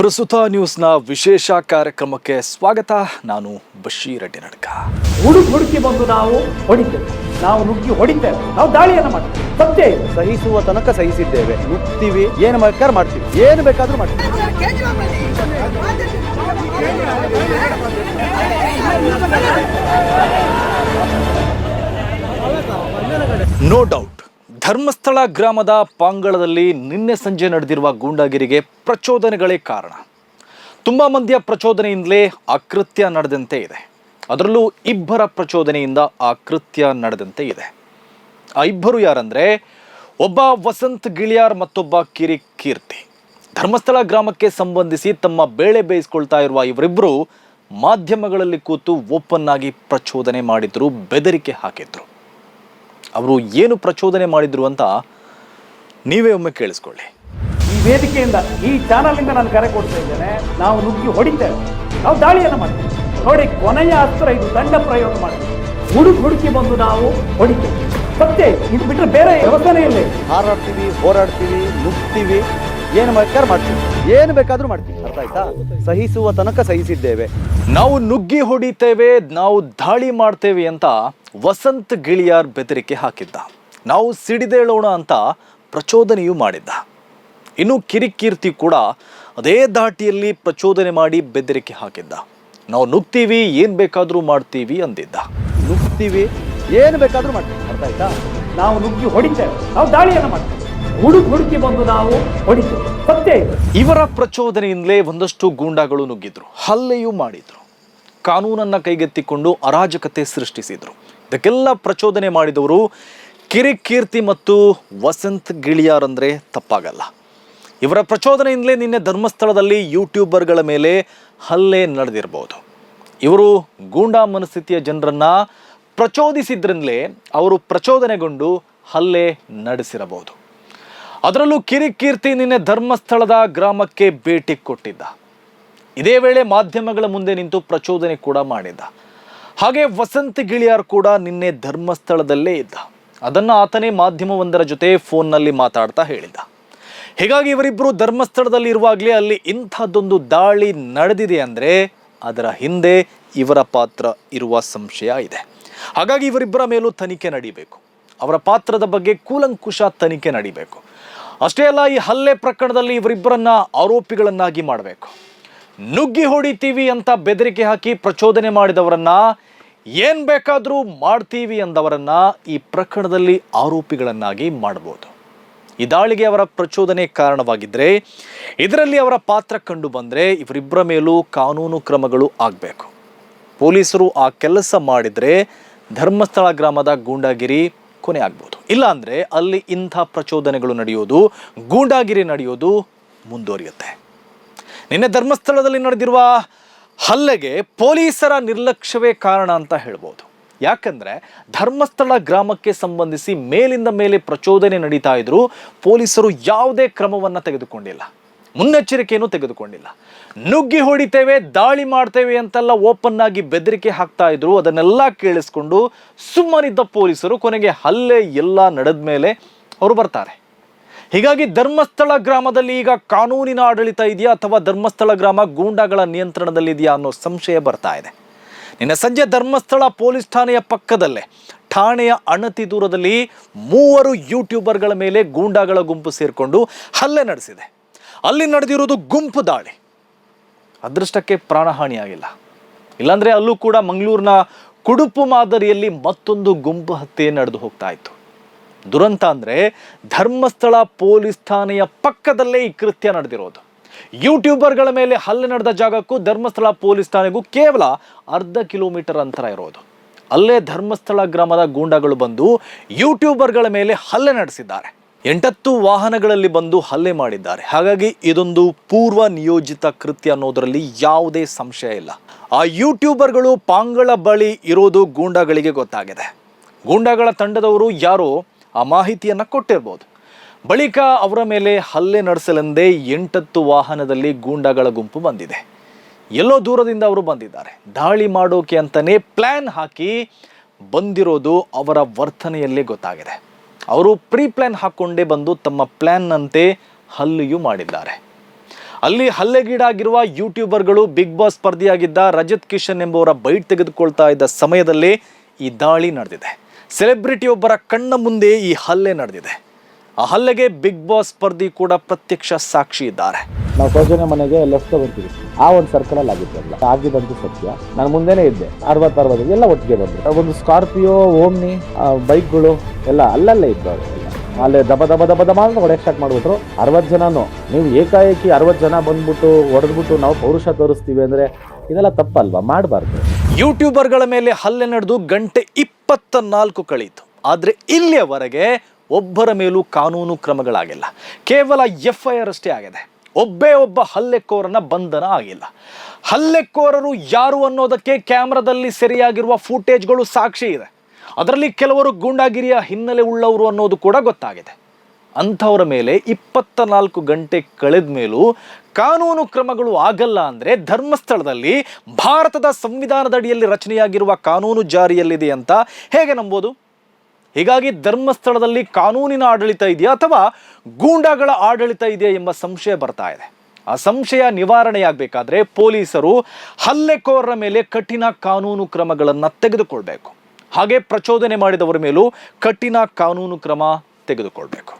ಪ್ರಸ್ತುತ ನ್ಯೂಸ್ನ ವಿಶೇಷ ಕಾರ್ಯಕ್ರಮಕ್ಕೆ ಸ್ವಾಗತ. ನಾನು ಬಶೀರ್ ಅಡ್ಡಿ ನಡ್ಕ. ಹುಡುಕಿ ಹುಡುಕಿ ಬಂದು ನಾವು ಹೊಡಿತೇವೆ. ನಾವು ನುಗ್ಗಿ ಹೊಡಿತೇವೆ. ನಾವು ದಾಳಿಯನ್ನು ಮಾಡ್ತೇವೆ. ಸತ್ಯ ಸಹಿಸುವ ತನಕ ಸಹಿಸಿದ್ದೇವೆ. ನುಗ್ತೀವಿ. ಏನು ಬೇಕಾದ್ರೂ ಮಾಡ್ತೀವಿ. ಏನು ಬೇಕಾದ್ರೂ ಮಾಡ್ತೀವಿ. ನೋ ಡೌಟ್ ಧರ್ಮಸ್ಥಳ ಗ್ರಾಮದ ಪಾಂಗಳದಲ್ಲಿ ನಿನ್ನೆ ಸಂಜೆ ನಡೆದಿರುವ ಗೂಂಡಾಗಿರಿಗೆ ಪ್ರಚೋದನೆಗಳೇ ಕಾರಣ. ತುಂಬ ಮಂದಿಯ ಪ್ರಚೋದನೆಯಿಂದಲೇ ಅಕೃತ್ಯ ಕೃತ್ಯ ನಡೆದಂತೆ ಇದೆ. ಅದರಲ್ಲೂ ಇಬ್ಬರ ಪ್ರಚೋದನೆಯಿಂದ ಆ ಕೃತ್ಯ ನಡೆದಂತೆ ಇದೆ. ಆ ಇಬ್ಬರು ಯಾರಂದರೆ, ಒಬ್ಬ ವಸಂತ್ ಗಿಳಿಯಾರ್ ಮತ್ತೊಬ್ಬ ಕಿರಿ ಕೀರ್ತಿ. ಧರ್ಮಸ್ಥಳ ಗ್ರಾಮಕ್ಕೆ ಸಂಬಂಧಿಸಿ ತಮ್ಮ ಬೇಳೆ ಬೇಯಿಸ್ಕೊಳ್ತಾ ಇರುವ ಇವರಿಬ್ಬರು ಮಾಧ್ಯಮಗಳಲ್ಲಿ ಕೂತು ಓಪನ್ ಆಗಿ ಪ್ರಚೋದನೆ ಮಾಡಿದ್ರು, ಬೆದರಿಕೆ ಹಾಕಿದ್ರು. ಅವರು ಏನು ಪ್ರಚೋದನೆ ಮಾಡಿದ್ರು ಅಂತ ನೀವೇ ಒಮ್ಮೆ ಕೇಳಿಸ್ಕೊಳ್ಳಿ. ಈ ವೇದಿಕೆಯಿಂದ ಈ ಚಾನಲ್ನಿಂದ ನಾನು ಕರೆ ಕೊಡ್ತಾ ಇದ್ದೇನೆ ನಾವು ನುಗ್ಗಿ ಹೊಡಿತೇವೆ. ನಾವು ದಾಳಿಯನ್ನು ಮಾಡ್ತೇವೆ. ನೋಡಿ ಕೊನೆಯ ಅಸ್ತ್ರ ಇದು ದಂಡ ಪ್ರಯೋಗ ಮಾಡ್ತೇವೆ ಹುಡುಕಿ ಹುಡುಕಿ ಬಂದು ನಾವು ಹೊಡಿತೇವೆ. ಸತ್ಯ ಇದು. ಬಿಟ್ಟರೆ ಬೇರೆ ವ್ಯವಸ್ಥೆನೇ ಇಲ್ಲ. ಹಾರಾಡ್ತೀವಿ ಹೋರಾಡ್ತೀವಿ ನುಗ್ತೀವಿ ಏನು ಬೇಕಾದ್ರೂ ಮಾಡ್ತೀವಿ. ಏನು ಬೇಕಾದರೂ ಮಾಡ್ತೀವಿ. ಅರ್ಥ ಆಯ್ತಾ? ಸಹಿಸುವ ತನಕ ಸಹಿಸಿದ್ದೇವೆ. ನಾವು ನುಗ್ಗಿ ಹೊಡಿತೇವೆ ನಾವು ದಾಳಿ ಮಾಡ್ತೇವೆ ಅಂತ ವಸಂತ್ ಗಿಳಿಯಾರ್ ಬೆದರಿಕೆ ಹಾಕಿದ್ದ. ನಾವು ಸಿಡಿದೇಳೋಣ ಅಂತ ಪ್ರಚೋದನೆಯೂ ಮಾಡಿದ್ದ. ಇನ್ನು ಕಿರಿಕೀರ್ತಿ ಕೂಡ ಅದೇ ದಾಟಿಯಲ್ಲಿ ಪ್ರಚೋದನೆ ಮಾಡಿ ಬೆದರಿಕೆ ಹಾಕಿದ್ದ. ನಾವು ನುಗ್ತೀವಿ ಏನು ಬೇಕಾದರೂ ಮಾಡ್ತೀವಿ ಅಂದಿದ್ದ. ನುಗ್ತೀವಿ ಏನು ಬೇಕಾದ್ರೂ ಮಾಡ್ತೀವಿ. ಅರ್ಥ ಆಯ್ತಾ? ನಾವು ನುಗ್ಗಿ ಹೊಡಿತೇವೆ ನಾವು ದಾಳಿಯನ್ನು ಮಾಡ್ತೇವೆ. ಹುಡುಕ್ ಹುಡುಕಿ ಬಂದು ನಾವು ಹೊಡಿತೇವೆ. ಸತ್ಯ ಇವರ ಪ್ರಚೋದನೆಯಿಂದಲೇ ಒಂದಷ್ಟು ಗೂಂಡಾಗಳು ನುಗ್ಗಿದ್ರು. ಹಲ್ಲೆಯೂ ಮಾಡಿದ್ರು. ಕಾನೂನನ್ನ ಕೈಗೆತ್ತಿಕೊಂಡು ಅರಾಜಕತೆ ಸೃಷ್ಟಿಸಿದರು. ಇದಕ್ಕೆಲ್ಲ ಪ್ರಚೋದನೆ ಮಾಡಿದವರು ಕಿರಿಕೀರ್ತಿ ಮತ್ತು ವಸಂತ್ ಗಿಳಿಯಾರ್ ಅಂದರೆ ತಪ್ಪಾಗಲ್ಲ. ಇವರ ಪ್ರಚೋದನೆಯಿಂದಲೇ ನಿನ್ನೆ ಧರ್ಮಸ್ಥಳದಲ್ಲಿ ಯೂಟ್ಯೂಬರ್ಗಳ ಮೇಲೆ ಹಲ್ಲೆ ನಡೆದಿರಬಹುದು ಇವರು ಗೂಂಡಾ ಮನಸ್ಥಿತಿಯ ಜನರನ್ನ ಪ್ರಚೋದಿಸಿದ್ರಿಂದಲೇ ಅವರು ಪ್ರಚೋದನೆಗೊಂಡು ಹಲ್ಲೆ ನಡೆಸಿರಬಹುದು. ಅದರಲ್ಲೂ ಕಿರಿಕೀರ್ತಿ ನಿನ್ನೆ ಧರ್ಮಸ್ಥಳದ ಗ್ರಾಮಕ್ಕೆ ಭೇಟಿ ಕೊಟ್ಟಿದ್ದ. ಇದೇ ವೇಳೆ ಮಾಧ್ಯಮಗಳ ಮುಂದೆ ನಿಂತು ಪ್ರಚೋದನೆ ಕೂಡ ಮಾಡಿದ್ದ. ಹಾಗೆ ವಸಂತ ಗಿಳಿಯಾರ್ ಕೂಡ ನಿನ್ನೆ ಧರ್ಮಸ್ಥಳದಲ್ಲೇ ಇದ್ದ. ಅದನ್ನು ಆತನೇ ಮಾಧ್ಯಮವೊಂದರ ಜೊತೆ ಫೋನ್ನಲ್ಲಿ ಮಾತಾಡ್ತಾ ಹೇಳಿದ್ದ. ಹೀಗಾಗಿ ಇವರಿಬ್ಬರು ಧರ್ಮಸ್ಥಳದಲ್ಲಿ ಇರುವಾಗಲೇ ಅಲ್ಲಿ ಇಂಥದ್ದೊಂದು ದಾಳಿ ನಡೆದಿದೆ ಅಂದರೆ ಅದರ ಹಿಂದೆ ಇವರ ಪಾತ್ರ ಇರುವ ಸಂಶಯ ಇದೆ. ಹಾಗಾಗಿ ಇವರಿಬ್ಬರ ಮೇಲೂ ತನಿಖೆ ನಡೀಬೇಕು. ಅವರ ಪಾತ್ರದ ಬಗ್ಗೆ ಕೂಲಂಕುಷ ತನಿಖೆ ನಡೀಬೇಕು. ಅಷ್ಟೇ ಅಲ್ಲ, ಈ ಹಲ್ಲೆ ಪ್ರಕರಣದಲ್ಲಿ ಇವರಿಬ್ಬರನ್ನ ಆರೋಪಿಗಳನ್ನಾಗಿ ಮಾಡಬೇಕು. ನುಗ್ಗಿ ಹೊಡಿತೀವಿ ಅಂತ ಬೆದರಿಕೆ ಹಾಕಿ ಪ್ರಚೋದನೆ ಮಾಡಿದವರನ್ನ, ಏನ್ ಬೇಕಾದರೂ ಮಾಡ್ತೀವಿ ಅಂದವರನ್ನ ಈ ಪ್ರಕರಣದಲ್ಲಿ ಆರೋಪಿಗಳನ್ನಾಗಿ ಮಾಡಬಹುದು. ಈ ದಾಳಿಗೆ ಅವರ ಪ್ರಚೋದನೆ ಕಾರಣವಾಗಿದ್ರೆ, ಇದರಲ್ಲಿ ಅವರ ಪಾತ್ರ ಕಂಡು ಬಂದರೆ ಇವರಿಬ್ಬರ ಮೇಲೂ ಕಾನೂನು ಕ್ರಮಗಳು ಆಗಬೇಕು. ಪೊಲೀಸರು ಆ ಕೆಲಸ ಮಾಡಿದ್ರೆ ಧರ್ಮಸ್ಥಳ ಗ್ರಾಮದ ಗೂಂಡಾಗಿರಿ ಕೊನೆ ಆಗ್ಬೋದು. ಇಲ್ಲಾಂದರೆ ಅಲ್ಲಿ ಇಂಥ ಪ್ರಚೋದನೆಗಳು ನಡೆಯೋದು, ಗೂಂಡಾಗಿರಿ ನಡೆಯೋದು ಮುಂದುವರಿಯುತ್ತೆ. ನಿನ್ನೆ ಧರ್ಮಸ್ಥಳದಲ್ಲಿ ನಡೆದಿರುವ ಹಲ್ಲೆಗೆ ಪೊಲೀಸರ ನಿರ್ಲಕ್ಷ್ಯವೇ ಕಾರಣ ಅಂತ ಹೇಳ್ಬೋದು. ಯಾಕಂದರೆ ಧರ್ಮಸ್ಥಳ ಗ್ರಾಮಕ್ಕೆ ಸಂಬಂಧಿಸಿ ಮೇಲಿಂದ ಮೇಲೆ ಪ್ರಚೋದನೆ ನಡೀತಾ ಇದ್ದರೂ ಪೊಲೀಸರು ಯಾವುದೇ ಕ್ರಮವನ್ನು ತೆಗೆದುಕೊಂಡಿಲ್ಲ. ಮುನ್ನೆಚ್ಚರಿಕೆಯನ್ನು ತೆಗೆದುಕೊಂಡಿಲ್ಲ. ನುಗ್ಗಿ ಹೊಡಿತೇವೆ, ದಾಳಿ ಮಾಡ್ತೇವೆ ಅಂತೆಲ್ಲ ಓಪನ್ ಆಗಿ ಬೆದರಿಕೆ ಹಾಕ್ತಾ ಇದ್ರು ಅದನ್ನೆಲ್ಲ ಕೇಳಿಸ್ಕೊಂಡು ಸುಮ್ಮನಿದ್ದ ಪೊಲೀಸರು ಕೊನೆಗೆ ಹಲ್ಲೆ ಎಲ್ಲ ನಡೆದ ಮೇಲೆ ಅವರು ಬರ್ತಾರೆ ಹೀಗಾಗಿ ಧರ್ಮಸ್ಥಳ ಗ್ರಾಮದಲ್ಲಿ ಈಗ ಕಾನೂನಿನ ಆಡಳಿತ ಇದೆಯಾ ಅಥವಾ ಧರ್ಮಸ್ಥಳ ಗ್ರಾಮ ಗೂಂಡಾಗಳ ನಿಯಂತ್ರಣದಲ್ಲಿದೆಯಾ ಅನ್ನೋ ಸಂಶಯ ಬರ್ತಾ ಇದೆ. ನಿನ್ನೆ ಸಂಜೆ ಧರ್ಮಸ್ಥಳ ಪೊಲೀಸ್ ಠಾಣೆಯ ಪಕ್ಕದಲ್ಲೇ ಠಾಣೆಯ ಅಣತಿ ದೂರದಲ್ಲಿ ಮೂವರು ಯೂಟ್ಯೂಬರ್ಗಳ ಮೇಲೆ ಗೂಂಡಾಗಳ ಗುಂಪು ಸೇರಿಕೊಂಡು ಹಲ್ಲೆ ನಡೆಸಿದೆ. ಅಲ್ಲಿ ನಡೆದಿರೋದು ಗುಂಪು ದಾಳಿ. ಅದೃಷ್ಟಕ್ಕೆ ಪ್ರಾಣಹಾನಿಯಾಗಿಲ್ಲ ಇಲ್ಲಾಂದರೆ ಅಲ್ಲೂ ಕೂಡ ಮಂಗಳೂರಿನ ಕುಡುಪು ಮಾದರಿಯಲ್ಲಿ ಮತ್ತೊಂದು ಗುಂಪು ಹತ್ಯೆ ನಡೆದು ಹೋಗ್ತಾ ಇತ್ತು. ದುರಂತ ಅಂದರೆ ಧರ್ಮಸ್ಥಳ ಪೊಲೀಸ್ ಠಾಣೆಯ ಪಕ್ಕದಲ್ಲೇ ಈ ಕೃತ್ಯ ನಡೆದಿರೋದು. ಯೂಟ್ಯೂಬರ್ಗಳ ಮೇಲೆ ಹಲ್ಲೆ ನಡೆದ ಜಾಗಕ್ಕೂ ಧರ್ಮಸ್ಥಳ ಪೊಲೀಸ್ ಠಾಣೆಗೂ ಕೇವಲ ಅರ್ಧ ಕಿಲೋಮೀಟರ್ ಅಂತರ ಇರೋದು. ಅಲ್ಲೇ ಧರ್ಮಸ್ಥಳ ಗ್ರಾಮದ ಗೂಂಡಾಗಳು ಬಂದು ಯೂಟ್ಯೂಬರ್ಗಳ ಮೇಲೆ ಹಲ್ಲೆ ನಡೆಸಿದ್ದಾರೆ. ಎಂಟತ್ತು ವಾಹನಗಳಲ್ಲಿ ಬಂದು ಹಲ್ಲೆ ಮಾಡಿದ್ದಾರೆ. ಹಾಗಾಗಿ ಇದೊಂದು ಪೂರ್ವ ನಿಯೋಜಿತ ಕೃತ್ಯ ಅನ್ನೋದರಲ್ಲಿ ಯಾವುದೇ ಸಂಶಯ ಇಲ್ಲ. ಆ ಯೂಟ್ಯೂಬರ್ಗಳು ಪಾಂಗಳ ಬಳಿ ಇರೋದು ಗೂಂಡಾಗಳಿಗೆ ಗೊತ್ತಾಗಿದೆ. ಗೂಂಡಾಗಳ ತಂಡದವರು ಯಾರೋ ಆ ಮಾಹಿತಿಯನ್ನು ಕೊಟ್ಟಿರ್ಬೋದು. ಬಳಿಕ ಅವರ ಮೇಲೆ ಹಲ್ಲೆ ನಡೆಸಲೆಂದೇ ಎಂಟತ್ತು ವಾಹನದಲ್ಲಿ ಗೂಂಡಾಗಳ ಗುಂಪು ಬಂದಿದೆ. ಎಲ್ಲೋ ದೂರದಿಂದ ಅವರು ಬಂದಿದ್ದಾರೆ. ದಾಳಿ ಮಾಡೋಕೆ ಅಂತಲೇ ಪ್ಲ್ಯಾನ್ ಹಾಕಿ ಬಂದಿರೋದು ಅವರ ವರ್ತನೆಯಲ್ಲೇ ಗೊತ್ತಾಗಿದೆ. ಅವರು ಪ್ರೀ ಪ್ಲ್ಯಾನ್ ಹಾಕ್ಕೊಂಡೇ ಬಂದು ತಮ್ಮ ಪ್ಲ್ಯಾನ್ನಂತೆ ಹಲ್ಲೆಯೂ ಮಾಡಿದ್ದಾರೆ. ಅಲ್ಲಿ ಹಲ್ಲೆಗೀಡಾಗಿರುವ ಯೂಟ್ಯೂಬರ್ಗಳು, ಬಿಗ್ ಬಾಸ್ ಸ್ಪರ್ಧಿಯಾಗಿದ್ದ ರಜತ್ ಕಿಶನ್ ಎಂಬುವರ ಬೈಟ್ ತೆಗೆದುಕೊಳ್ತಾ ಇದ್ದ ಸಮಯದಲ್ಲೇ ಈ ದಾಳಿ ನಡೆದಿದೆ. ಸೆಲೆಬ್ರಿಟಿಯೊಬ್ಬರ ಕಣ್ಣ ಮುಂದೆ ಈ ಹಲ್ಲೆ ನಡೆದಿದೆ. ಆ ಹಲ್ಲೆಗೆ ಬಿಗ್ ಬಾಸ್ ಸ್ಪರ್ಧಿ ಕೂಡ ಪ್ರತ್ಯಕ್ಷ ಸಾಕ್ಷಿ ಇದ್ದಾರೆ. ನಾವು ಸೌಜನ್ಯ ಮನೆಗೆ ಲೆಫ್ಟ್ ಬರ್ತೀವಿ. ಆ ಒಂದು ಸರ್ಕಲಲ್ಲಿ ಆಗಿದ್ದಲ್ಲ ಆಗಿದ್ದಂತೂ ಸತ್ಯ. ನಾನು ಮುಂದೆನೇ ಇದ್ದೆ. ಅರವತ್ತು ಅರವತ್ತು ಎಲ್ಲ ಒಟ್ಟಿಗೆ ಬಂದ್ರು. ಒಂದು ಸ್ಕಾರ್ಪಿಯೋ ಓಮ್ನಿ ಬೈಕ್ಗಳು ಎಲ್ಲ ಅಲ್ಲಲ್ಲೇ ಇದ್ದು. ಅಲ್ಲೇ ದಬ ದಬ ದಬ ದಬ ಅಂತ ಹೊಡೆಯಕ್ಕೆ ಸ್ಟಾರ್ಟ್ ಮಾಡ್ಬಿಟ್ರು. ಅರವತ್ತು ಜನನು. ನೀವು ಏಕಾಏಕಿ ಅರವತ್ತು ಜನ ಬಂದ್ಬಿಟ್ಟು ಹೊಡೆದ್ಬಿಟ್ಟು ನಾವು ಪೌರುಷ ತೋರಿಸ್ತೀವಿ ಅಂದ್ರೆ ಇದೆಲ್ಲ ತಪ್ಪಲ್ವಾ? ಮಾಡಬಾರ್ದು. ಯೂಟ್ಯೂಬರ್ಗಳ ಮೇಲೆ ಹಲ್ಲೆ ನಡೆದು ಗಂಟೆ ಇಪ್ಪತ್ತ ನಾಲ್ಕು ಕಳೆಯಿತು ಆದರೆ ಇಲ್ಲಿಯವರೆಗೆ ಒಬ್ಬರ ಮೇಲೂ ಕಾನೂನು ಕ್ರಮಗಳಾಗಿಲ್ಲ. ಕೇವಲ ಎಫ್ ಐ ಆರ್ ಅಷ್ಟೇ ಆಗಿದೆ. ಒಬ್ಬೇ ಒಬ್ಬ ಹಲ್ಲೆಕೋರನ ಬಂಧನ ಆಗಿಲ್ಲ. ಹಲ್ಲೆಕೋರರು ಯಾರು ಅನ್ನೋದಕ್ಕೆ ಕ್ಯಾಮ್ರಾದಲ್ಲಿ ಸೆರೆಯಾಗಿರುವ ಫೂಟೇಜ್ಗಳು ಸಾಕ್ಷಿ ಇದೆ. ಅದರಲ್ಲಿ ಕೆಲವರು ಗೂಂಡಾಗಿರಿಯ ಹಿನ್ನೆಲೆ ಉಳ್ಳವರು ಅನ್ನೋದು ಕೂಡ ಗೊತ್ತಾಗಿದೆ. ಅಂಥವರ ಮೇಲೆ ಇಪ್ಪತ್ತ ನಾಲ್ಕು ಗಂಟೆ ಕಳೆದ ಮೇಲೂ ಕಾನೂನು ಕ್ರಮಗಳು ಆಗಲ್ಲ ಅಂದರೆ ಧರ್ಮಸ್ಥಳದಲ್ಲಿ ಭಾರತದ ಸಂವಿಧಾನದ ಅಡಿಯಲ್ಲಿ ರಚನೆಯಾಗಿರುವ ಕಾನೂನು ಜಾರಿಯಲ್ಲಿದೆ ಅಂತ ಹೇಗೆ ನಂಬೋದು? ಹೀಗಾಗಿ ಧರ್ಮಸ್ಥಳದಲ್ಲಿ ಕಾನೂನಿನ ಆಡಳಿತ ಇದೆಯಾ ಅಥವಾ ಗೂಂಡಾಗಳ ಆಡಳಿತ ಇದೆಯಾ ಎಂಬ ಸಂಶಯ ಬರ್ತಾ ಇದೆ. ಆ ಸಂಶಯ ನಿವಾರಣೆಯಾಗಬೇಕಾದ್ರೆ ಪೊಲೀಸರು ಹಲ್ಲೆಕೋರರ ಮೇಲೆ ಕಠಿಣ ಕಾನೂನು ಕ್ರಮಗಳನ್ನು ತೆಗೆದುಕೊಳ್ಬೇಕು. ಹಾಗೆ ಪ್ರಚೋದನೆ ಮಾಡಿದವರ ಮೇಲೂ ಕಠಿಣ ಕಾನೂನು ಕ್ರಮ ತೆಗೆದುಕೊಳ್ಬೇಕು.